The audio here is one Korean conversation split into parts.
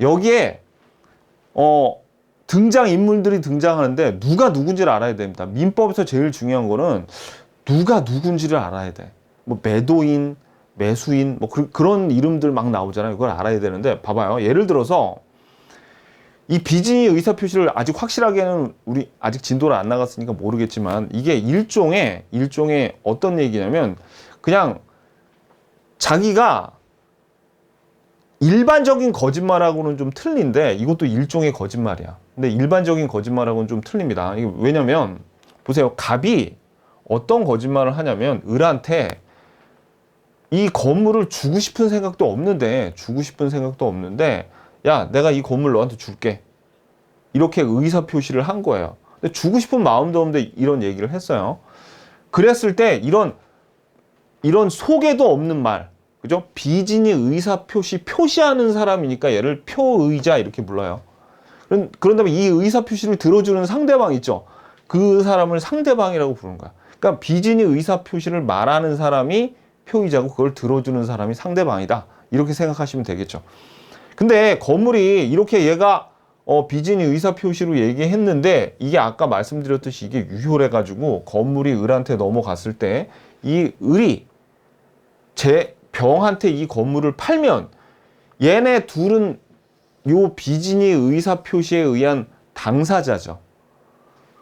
여기에 어 등장 인물들이 등장하는데 누가 누군지를 알아야 됩니다. 민법에서 제일 중요한 거는 누가 누군지를 알아야 돼. 뭐 매도인, 매수인 뭐 그, 런 이름들 막 나오잖아요. 그걸 알아야 되는데 봐봐요. 예를 들어서 이 비진이 의사 표시를 아직 확실하게는 우리 아직 진도를 안 나갔으니까 모르겠지만 이게 일종의 일종의 어떤 얘기냐면 그냥 자기가 일반적인 거짓말하고는 좀 틀린데 이것도 일종의 거짓말이야. 근데 일반적인 거짓말하고는 좀 틀립니다. 왜냐면 보세요. 갑이 어떤 거짓말을 하냐면 을한테 이 건물을 주고 싶은 생각도 없는데 주고 싶은 생각도 없는데 야 내가 이 건물 너한테 줄게 이렇게 의사 표시를 한 거예요. 근데 주고 싶은 마음도 없는데 이런 얘기를 했어요. 그랬을 때 이런 이런 속에도 없는 말 그죠? 비진이 의사 표시 표시하는 사람이니까 얘를 표의자 이렇게 불러요. 그런 그런 다음에 이 의사 표시를 들어주는 상대방 있죠. 그 사람을 상대방이라고 부르는 거야. 그러니까 비진이 의사 표시를 말하는 사람이 표의자고 그걸 들어주는 사람이 상대방이다. 이렇게 생각하시면 되겠죠. 근데 건물이 이렇게 얘가 어, 비진이 의사 표시로 얘기했는데 이게 아까 말씀드렸듯이 이게 유효해 가지고 건물이 을한테 넘어갔을 때 이 을이 제 병한테 이 건물을 팔면 얘네 둘은 요 비진이 의사 표시에 의한 당사자죠.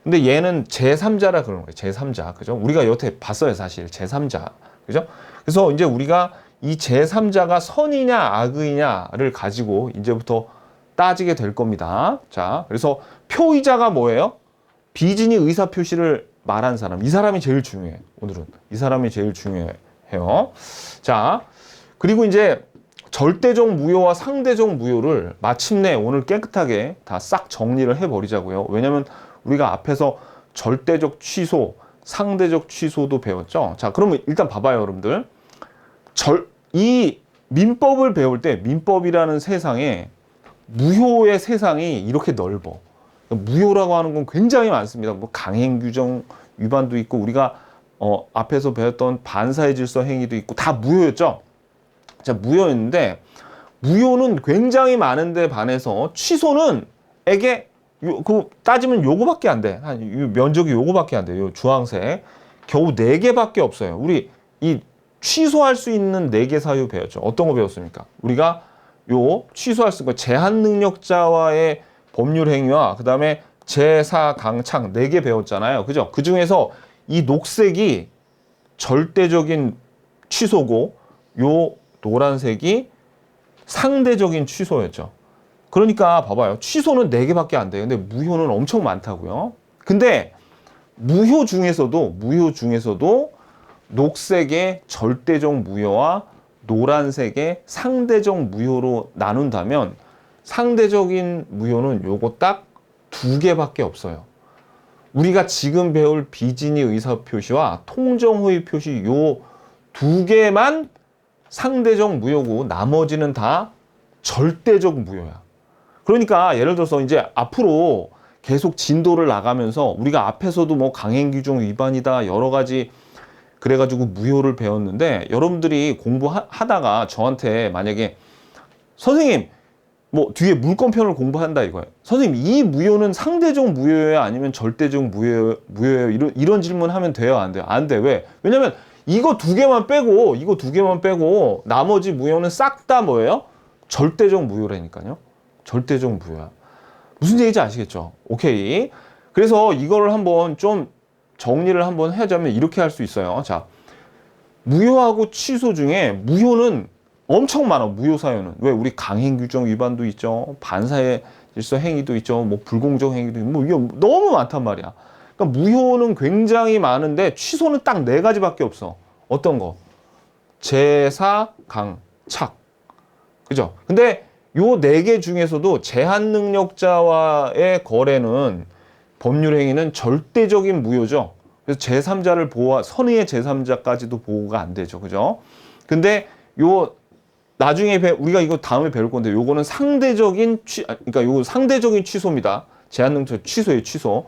근데 얘는 제3자라 그러는 거예요. 제3자. 그죠? 우리가 여태 봤어요, 사실. 제3자. 그죠? 그래서 이제 우리가 이 제3자가 선이냐 악의냐를 가지고 이제부터 따지게 될 겁니다. 자, 그래서 표의자가 뭐예요? 비진이 의사 표시를 말한 사람. 이 사람이 제일 중요해. 오늘은 이 사람이 제일 중요해 요. 자, 그리고 이제 절대적 무효와 상대적 무효를 마침내 오늘 깨끗하게 다 싹 정리를 해버리자고요. 왜냐면 우리가 앞에서 절대적 취소, 상대적 취소도 배웠죠. 자, 그러면 일단 봐봐요, 여러분들. 절, 이 민법을 배울 때 민법이라는 세상에 무효의 세상이 이렇게 넓어. 무효라고 하는 건 굉장히 많습니다. 뭐 강행 규정 위반도 있고 우리가 어, 앞에서 배웠던 반사의 질서 행위도 있고 다 무효였죠. 자, 무효였는데 무효는 굉장히 많은데 반해서 취소는 에게 요, 그 따지면 요거밖에 안 돼. 한요 면적이 요거밖에 안 돼. 요 주황색 겨우 네 개밖에 없어요. 우리 이 취소할 수 있는 네 개 사유 배웠죠. 어떤 거 배웠습니까? 우리가 요 취소할 수 있는 거 제한 능력자와의 법률 행위와 그다음에 제사 강착 네개 배웠잖아요. 그죠? 그 중에서 이 녹색이 절대적인 취소고 요 노란색이 상대적인 취소였죠. 그러니까 봐봐요. 취소는 4개밖에 안 돼요. 근데 무효는 엄청 많다고요. 근데 무효 중에서도 무효 중에서도 녹색의 절대적 무효와 노란색의 상대적 무효로 나눈다면 상대적인 무효는 요거 딱 두 개밖에 없어요. 우리가 지금 배울 비진이 의사 표시와 통정 호의 표시 요 두 개만 상대적 무효고 나머지는 다 절대적 무효야. 그러니까 예를 들어서 이제 앞으로 계속 진도를 나가면서 우리가 앞에서도 뭐 강행 규정 위반이다 여러 가지 그래가지고 무효를 배웠는데 여러분들이 공부하다가 저한테 만약에 선생님 뭐 뒤에 물권편을 공부한다 이거예요. 선생님 이 무효는 상대적 무효예요 아니면 절대적 무효 무효예요 이런 이런 질문 하면 돼요 안 돼요 안 돼 왜? 왜냐면 이거 두 개만 빼고 이거 두 개만 빼고 나머지 무효는 싹 다 뭐예요? 절대적 무효라니까요. 절대적 무효야. 무슨 얘기인지 아시겠죠? 오케이. 그래서 이거를 한번 좀 정리를 한번 하자면 이렇게 할 수 있어요. 자, 무효하고 취소 중에 무효는 엄청 많아. 무효 사유는 왜 우리 강행 규정 위반도 있죠. 반사의 질서 행위도 있죠. 뭐 불공정 행위도 있고 뭐 이게 너무 많단 말이야. 그러니까 무효는 굉장히 많은데 취소는 딱 네 가지밖에 없어. 어떤 거? 제사, 강, 착. 그죠? 근데 요 네 개 중에서도 제한 능력자와의 거래는 법률 행위는 절대적인 무효죠. 그래서 제3자를 보호, 선의의 제3자까지도 보호가 안 되죠. 그죠? 근데 요 나중에 배, 우리가 이거 다음에 배울 건데 요거는 상대적인 취 아, 그러니까 요 상대적인 취소입니다. 제한 능력 취소의 취소.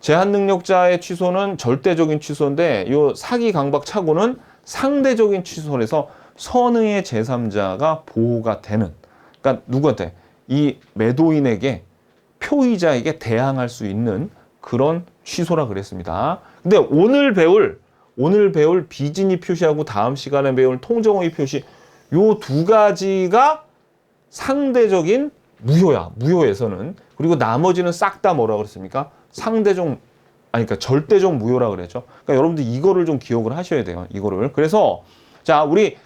제한 능력자의 취소는 절대적인 취소인데 요 사기 강박 착오는 상대적인 취소라서 선의의 제3자가 보호가 되는 그러니까 누구한테 이 매도인에게 표의자에게 대항할 수 있는 그런 취소라 그랬습니다. 근데 오늘 배울 오늘 배울 비진이 표시하고 다음 시간에 배울 통정호의 표시 요 두 가지가 상대적인 무효야. 무효에서는 그리고 나머지는 싹 다 뭐라 그랬습니까? 상대적 아니 그러니까 절대적 무효라 그랬죠. 그러니까 여러분들 이거를 좀 기억을 하셔야 돼요. 이거를. 그래서 자, 우리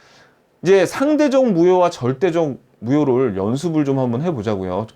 이제 상대적 무효와 절대적 무효를 연습을 좀 한번 해 보자고요.